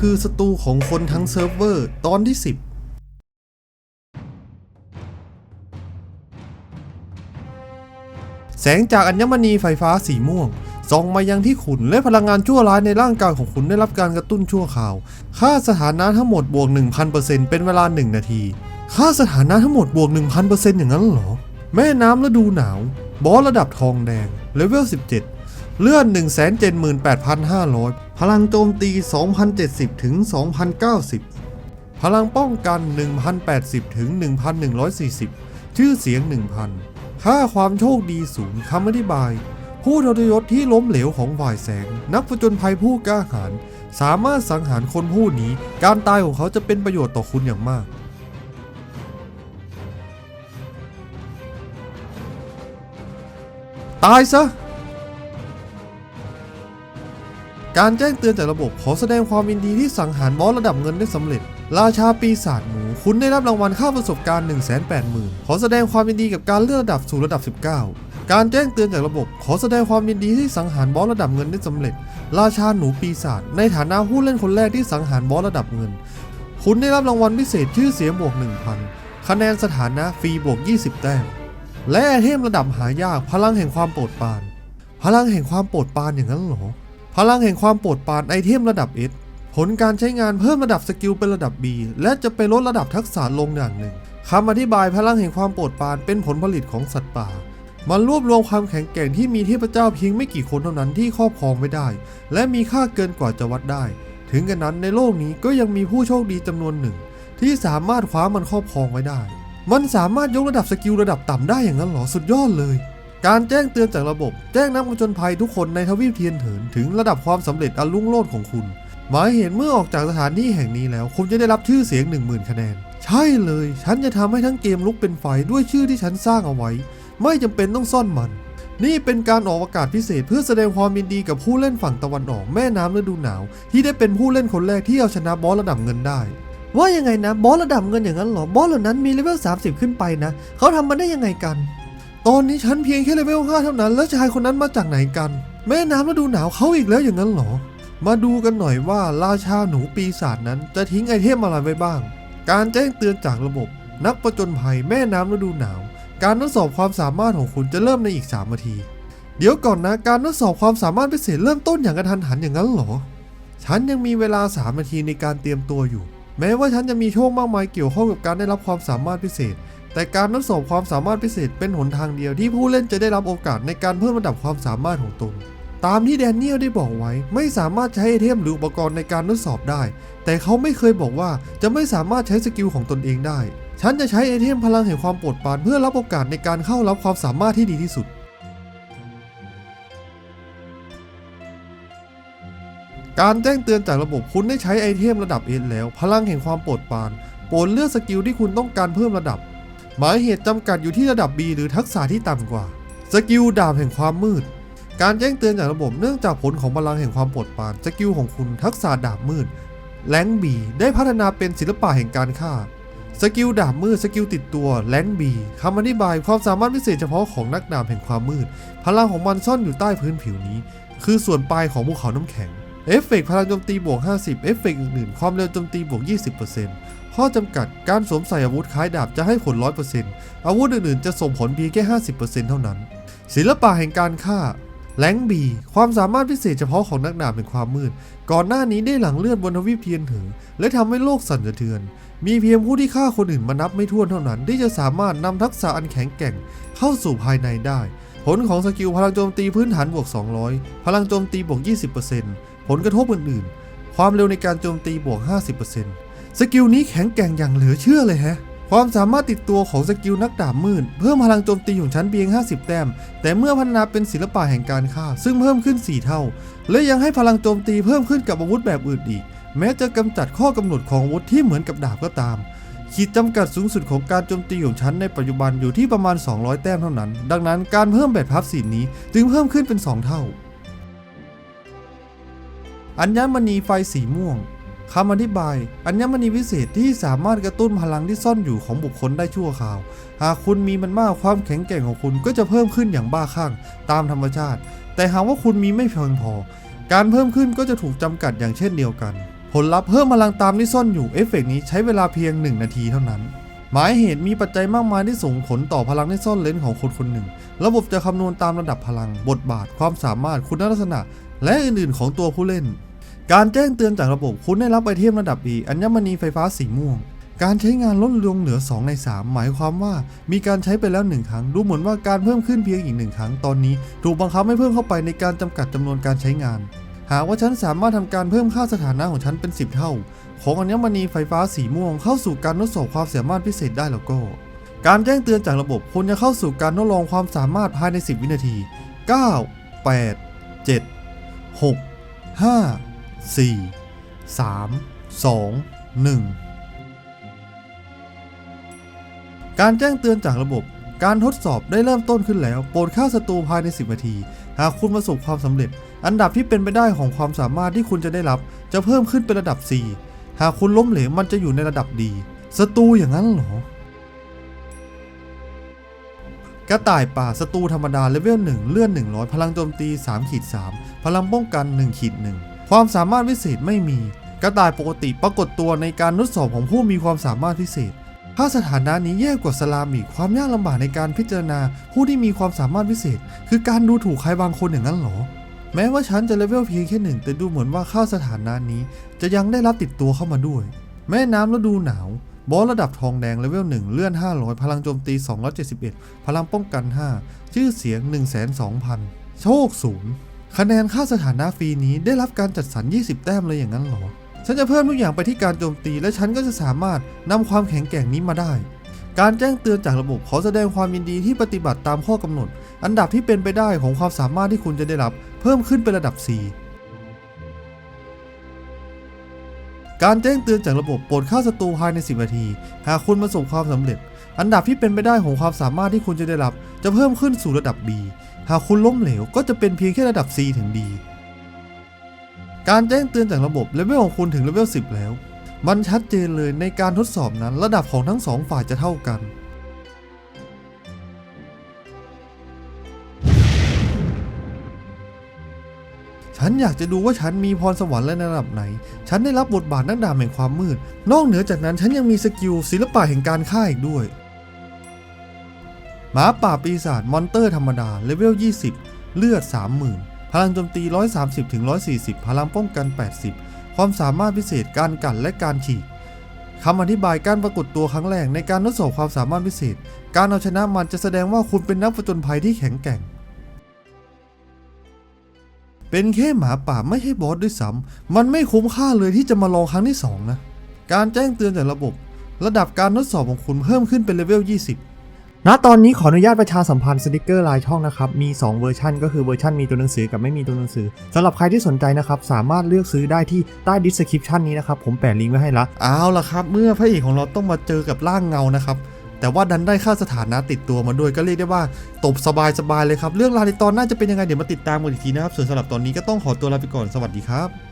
คือศัตรูของคนทั้งเซิร์ฟเวอร์ตอนที่ 10แสงจากอัญมณีไฟฟ้าสีม่วงส่องมายังที่ขุนและพลังงานชั่วร้ายในร่างกายของคุณได้รับการกระตุ้นชั่วคราว ค่าสถานะทั้งหมดบวก 1,000%เป็นเวลา 1 นาที ค่าสถานะทั้งหมดบวก 1,000%อย่างนั้นเหรอ แม่น้ำฤดูหนาว บอสระดับทองแดง เลเวล 17 เลื่อน178,500 พลังโจมตี 2,070 ถึง 2,090 พลังป้องกัน 1,080 ถึง 1,140 ชื่อเสียง 1,000 ค่าความโชคดีศูนย์คำอธิบาย ผู้ทรยศที่ล้มเหลวของฝ่ายแสง นักผจญภัยผู้กล้าหาญสามารถสังหารคนผู้นี้ การตายของเขาจะเป็นประโยชน์ต่อคุณอย่างมากตายซะ การแจ้งเตือนจากระบบขอแสดงความยินดีที่สังหารบอสระดับเงินได้สำเร็จ ราชาปีศาจหมู คุณได้รับรางวัลค่าประสบการณ์ 1 8 0 0 0 0 ขอแสดงความยินดีกับการเลื่อนระดับสู่ระดับ 19 การแจ้งเตือนจากระบบขอแสดงความยินดีที่สังหารบอสระดับเงินได้สำเร็จ ราชาหนูปีศาจในฐานะผู้เล่นคนแรกที่สังหารบอสระดับเงิน คุณได้รับรางวัลพิเศษชื่อเสียงบวก 1,000 คะแนนสถานะฟรีบวก 20 แต้ม และไอเทมระดับหายากพลังแห่งความโปรดปราน พลังแห่งความโปรดปรานอย่างนั้นเหรอ พลังแห่งความโปรดปรานไอเทมระดับ S ผลการใช้งานเพิ่มระดับสกิลเป็นระดับ B และจะไปลดระดับทักษะลงอย่างหนึ่งคำอธิบายพลังแห่งความโปรดปรานเป็นผลผลิตของสัตว์ป่า มันรวบรวมความแข็งแกร่งที่มีเทพเจ้าเพียงไม่กี่คนเท่านั้นที่ครอบครองไว้ได้ และมีค่าเกินกว่าจะวัดได้ ถึงกระนั้นในโลกนี้ก็ยังมีผู้โชคดีจำนวนหนึ่ง ที่สามารถคว้ามันครอบครองไว้ได้ มันสามารถยกระดับสกิลระดับต่ำได้อย่างนั้นเหรอสุดยอดเลย การแจ้งเตือนจากระบบ แจ้งนักผจญภัยทุกคนในทวีปเทียนเถินถึงระดับความสำเร็จอันรุ่งโรจน์ของคุณ หมายเหตุเมื่อออกจากสถานที่แห่งนี้แล้ว คุณจะได้รับชื่อเสียง 10,000 คะแนน ใช่เลย ฉันจะทำให้ทั้งเกมลุกเป็นไฟด้วยชื่อที่ฉันสร้างเอาไว้ ไม่จำเป็นต้องซ่อนมัน นี่เป็นการออกอากาศพิเศษเพื่อแสดงความยินดีกับผู้เล่นฝั่งตะวันออกแม่น้ำฤดูหนาว ที่ได้เป็นผู้เล่นคนแรกที่เอาชนะบอสระดับเงินได้ว่ายังไงนะบอสระดับเงินอย่างนั้นหรอบอสเหล่านั้นมีเลเวล30 ขึ้นไปนะ เขาทำมันได้ยังไงกัน ตอนนี้ฉันเพียงแค่เลเวล5เท่านั้น แล้วชายคนนั้นมาจากไหนกัน แม่น้ำฤดูหนาวเขาอีกแล้วอย่างนั้นหรอ มาดูกันหน่อยว่าราชาหนูปีศาจนั้นจะทิ้งไอเทมอะไรไว้บ้าง การแจ้งเตือนจากระบบ นักประจนภัยแม่น้ำฤดูหนาว การทดสอบความสามารถของคุณจะเริ่มในอีก3นาที เดี๋ยวก่อนนะการทดสอบความสามารถพิเศษเริ่มต้นอย่างกระทันหันอย่างนั้นหรอ ฉันยังมีเวลา3นาทีในการเตรียมตัวอยู่ แม้ว่าฉันจะมีโชคมากมายเกี่ยวข้องกับการได้รับความสามารถพิเศษ แต่การทดสอบความสามารถพิเศษเป็นหนทางเดียวที่ผู้เล่นจะได้รับโอกาสในการเพิ่มระดับความสามารถของตนตามที่แดเนียลได้บอกไว้ไม่สามารถใช้ไอเทมหรืออุปกรณ์ในการทดสอบได้ แต่เขาไม่เคยบอกว่าจะไม่สามารถใช้สกิลของตนเองได้ ฉันจะใช้ไอเทมพลังแห่งความโปรดปรานเพื่อรับโอกาสในการเข้ารับความสามารถที่ดีที่สุด การแจ้งเตือนจากระบบคุณได้ใช้ไอเทมระดับเอแล้ว พลังแห่งความโปรดปรานโปรดเลือกสกิลที่คุณต้องการเพิ่มระดับ หมายเหตุจำกัดอยู่ที่ระดับ B หรือทักษะที่ต่ำกว่า สกิลดาบแห่งความมืด การแจ้งเตือนจากระบบเนื่องจากผลของพลังแห่งความปรดปาน สกิลของคุณทักษะดาบมืดแรงบีได้พัฒนาเป็นศิลปะแห่งการฆ่า สกิลดาบมืดสกิลติดตัวแรงบีคำอธิบายความสามารถพิเศษเฉพาะของนักดาบแห่งความมืด พลังของมันซ่อนอยู่ใต้พื้นผิวนี้ คือส่วนปลายของภูเขาน้ำแข็งเอฟเฟกต์พลังโจมตีบวก 50 เอฟเฟกต์อื่นๆ ความเร็วโจมตีบวก 20% ข้อจำกัดการสวมใส่อาวุธคล้ายดาบจะให้ผล 100%อาวุธอื่นๆ จะส่งผลเพียงแค่ 50%เท่านั้น ศิลปะแห่งการฆ่าแรงบี ความสามารถพิเศษเฉพาะของนักดาบแห่งความมืด ก่อนหน้านี้ได้หลังเลือดบนทวีปเทียนถือ และทำให้โลกสั่นสะเทือน มีเพียงผู้ที่ฆ่าคนอื่นมานับไม่ถ้วนเท่านั้น ที่จะสามารถนำทักษะอันแข็งแกร่งเข้าสู่ภายในได้ ผลของสกิลพลังโจมตีพื้นฐานบวก 200 พลังโจมตีบวก 20%ผลกระทบอื่นๆ ความเร็วในการโจมตีบวก 50% สกิลนี้แข็งแกร่งอย่างเหลือเชื่อเลยแฮะ ความสามารถติดตัวของสกิลนักดาบมืด เพิ่มพลังโจมตีของฉันเพียง 50 แต้ม แต่เมื่อพัฒนาเป็นศิลปะแห่งการฆ่า ซึ่งเพิ่มขึ้น 4 เท่า และยังให้พลังโจมตีเพิ่มขึ้นกับอาวุธแบบอื่นอีก แม้จะกำจัดข้อกำหนดของอาวุธที่เหมือนกับดาบก็ตามขีดจำกัดสูงสุดของการโจมตีของฉันในปัจจุบันอยู่ที่ประมาณ 200 แต้มเท่านั้น ดังนั้นการเพิ่มแบบพับสีนี้จึงเพิ่มขึ้นเป็น 2 เท่า อัญมณีไฟสีม่วง คำอธิบาย อัญมณีวิเศษที่สามารถกระตุ้นพลังที่ซ่อนอยู่ของบุคคลได้ชั่วคราว หากคุณมีมันมากความแข็งแกร่งของคุณก็จะเพิ่มขึ้นอย่างบ้าคลั่งตามธรรมชาติ แต่หากว่าคุณมีไม่เพียงพอ การเพิ่มขึ้นก็จะถูกจำกัดอย่างเช่นเดียวกัน ผลลัพธ์เพิ่มพลังตามที่ซ่อนอยู่เอฟเฟกต์นี้ใช้เวลาเพียง 1 นาทีเท่านั้นหมายเหตุมีปัจจัยมากมายที่ส่งผลต่อพลังที่ซ่อนเร้นของคนคนหนึ่ง ระบบจะคำนวณตามระดับพลัง บทบาท ความสามารถ คุณลักษณะ และอื่นๆ ของตัวผู้เล่น การแจ้งเตือนจากระบบคุณได้รับไอเทมระดับ E อัญมณีไฟฟ้าสีม่วง การใช้งานลดลงเหลือ 2 ใน 3 หมายความว่ามีการใช้ไปแล้ว 1 ครั้ง ดูเหมือนว่าการเพิ่มขึ้นเพียงอีกหนึ่งครั้งตอนนี้ ถูกบังคับให้เพิ่มเข้าไปในการจำกัดจำนวนการใช้งาน หากว่าฉันสามารถทำการเพิ่มค่าสถานะของฉันเป็น 10 เท่า ของอัญมณีไฟฟ้าสีม่วงเข้าสู่การทดสอบความสามารถพิเศษได้แล้วก็ การแจ้งเตือนจากระบบคุณจะเข้าสู่การทดลองความสามารถภายใน 10 วินาที 9 8 7 6 5 4 3 2 1 การแจ้งเตือนจากระบบ การทดสอบได้เริ่มต้นขึ้นแล้ว โปรดฆ่าศัตรูภายใน 10 นาที หากคุณประสบความสำเร็จ อันดับที่เป็นไปได้ของความสามารถที่คุณจะได้รับ จะเพิ่มขึ้นเป็นระดับ C หากคุณล้มเหลวมันจะอยู่ในระดับดีศัตรูอย่างนั้นเหรอกระต่ายป่าศัตรูธรรมดาเลเวล1เลื่อน 100 พลังโจมตี3ขีด3พลังป้องกัน1ขีด1 ความสามารถพิเศษไม่มี กระต่ายปกติปรากฏตัวในการทดสอบของผู้มีความสามารถพิเศษ ถ้าสถานะนี้แย่กว่าสลามอีกความยากลำบากในการพิจารณาผู้ที่มีความสามารถพิเศษ คือการดูถูกใครบางคนอย่างนั้นเหรอ แม้ว่าฉันจะเลเวลเพียงแค่หนึ่งแต่ดูเหมือนว่าค่าสถานะนี้จะยังได้รับติดตัวเข้ามาด้วย แม่น้ำฤดูหนาวบอสระดับทองแดงเลเวล1เลื่อน 500 พลังโจมตี 271 พลังป้องกัน 5 ชื่อเสียง120,000 โชคศูนย์ คะแนนค่าสถานะฟรีนี้ได้รับการจัดสรร 20 แต้มเลยอย่างนั้นหรอ ฉันจะเพิ่มทุกอย่างไปที่การโจมตี และฉันก็จะสามารถนำความแข็งแกร่งนี้มาได้ การแจ้งเตือนจากระบบขอแสดงความยินดีที่ปฏิบัติตามข้อกำหนด อันดับที่เป็นไปได้ของความสามารถที่คุณจะได้รับ เพิ่มขึ้นเป็นระดับ 4การแจ้งเตือนจากระบบโปรดฆ่าศัตรูภายใน 10 นาที หากคุณประสบความสำเร็จ อันดับที่เป็นไปได้ของความสามารถที่คุณจะได้รับ จะเพิ่มขึ้นสู่ระดับ B หากคุณล้มเหลวก็จะเป็นเพียงแค่ระดับ C ถึง D การแจ้งเตือนจากระบบเลเวลของคุณถึงเลเวล10 แล้ว มันชัดเจนเลยในการทดสอบนั้นระดับของทั้งสองฝ่ายจะเท่ากัน ฉันอยากจะดูว่าฉันมีพรสวรรค์ในระดับไหน ฉันได้รับบทบาทนักดาบแห่งความมืด นอกเหนือจากนั้นฉันยังมีสกิลศิลปะแห่งการฆ่าอีกด้วย หมาป่าปีศาจมอนเตอร์ธรรมดาเลเวล 20 เลือด 30,000 พลังโจมตี 130ถึง140 พลังป้องกัน 80 ความสามารถพิเศษการกัดและการฉีกคำอธิบายการปรากฏตัวครั้งแรกในการทดสอบความสามารถพิเศษ การเอาชนะมันจะแสดงว่าคุณเป็นนักผจญภัยที่แข็งแกร่ง เป็นแค่หมาป่าไม่ใช่บอสด้วยซ้ำมันไม่คุ้มค่าเลยที่จะมาลองครั้งที่ 2 นะ การแจ้งเตือนจากระบบ ระดับการทดสอบของคุณเพิ่มขึ้นเป็นเลเวล 20 ณตอนนี้ขออนุญาตประชาสัมพันธ์สติกเกอร์ลายช่องนะครับ มี 2 เวอร์ชันก็คือเวอร์ชันมีตัวหนังสือกับไม่มีตัวหนังสือสำหรับใครที่สนใจนะครับ สามารถเลือกซื้อได้ที่ใต้ดิสคริปชันนี้นะครับ ผมแปะลิงก์ไว้ให้ละเอาล่ะครับ เมื่อพระเอกของเราต้องมาเจอกับร่างเงานะครับ แต่ว่าดันได้ค่าสถานะติดตัวมาด้วยก็เรียกได้ว่า ตบสบายๆเลยครับเรื่องราวในตอนน่าจะเป็นยังไงเดี๋ยวมาติดตามกันอีกทีนะครับส่วนสำหรับตอนนี้ก็ต้องขอตัวลาไปก่อนสวัสดีครับ